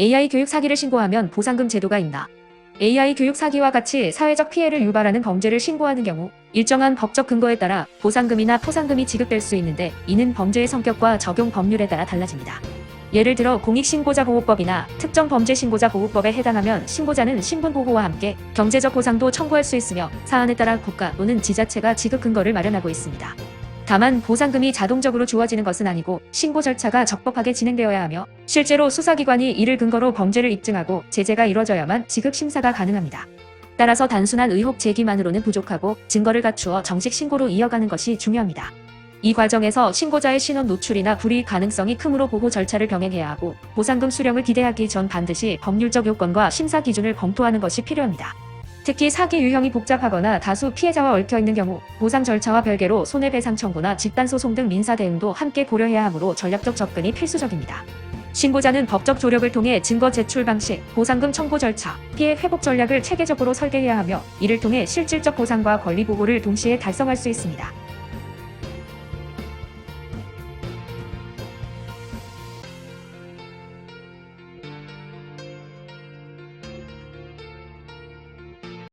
AI 교육 사기를 신고하면 보상금 제도가 있나? AI 교육 사기와 같이 사회적 피해를 유발하는 범죄를 신고하는 경우 일정한 법적 근거에 따라 보상금이나 포상금이 지급될 수 있는데 이는 범죄의 성격과 적용 법률에 따라 달라집니다. 예를 들어 공익신고자 보호법이나 특정 범죄 신고자 보호법에 해당하면 신고자는 신분 보호와 함께 경제적 보상도 청구할 수 있으며 사안에 따라 국가 또는 지자체가 지급 근거를 마련하고 있습니다. 다만 보상금이 자동적으로 주어지는 것은 아니고 신고 절차가 적법하게 진행되어야 하며 실제로 수사기관이 이를 근거로 범죄를 입증하고 제재가 이뤄져야만 지급 심사가 가능합니다. 따라서 단순한 의혹 제기만으로는 부족하고 증거를 갖추어 정식 신고로 이어가는 것이 중요합니다. 이 과정에서 신고자의 신원 노출이나 불이익 가능성이 크므로 보호 절차를 병행해야 하고 보상금 수령을 기대하기 전 반드시 법률적 요건과 심사 기준을 검토하는 것이 필요합니다. 특히 사기 유형이 복잡하거나 다수 피해자와 얽혀 있는 경우 보상 절차와 별개로 손해배상 청구나 집단소송 등 민사 대응도 함께 고려해야 하므로 전략적 접근이 필수적입니다. 신고자는 법적 조력을 통해 증거 제출 방식, 보상금 청구 절차, 피해 회복 전략을 체계적으로 설계해야 하며 이를 통해 실질적 보상과 권리 보호를 동시에 달성할 수 있습니다.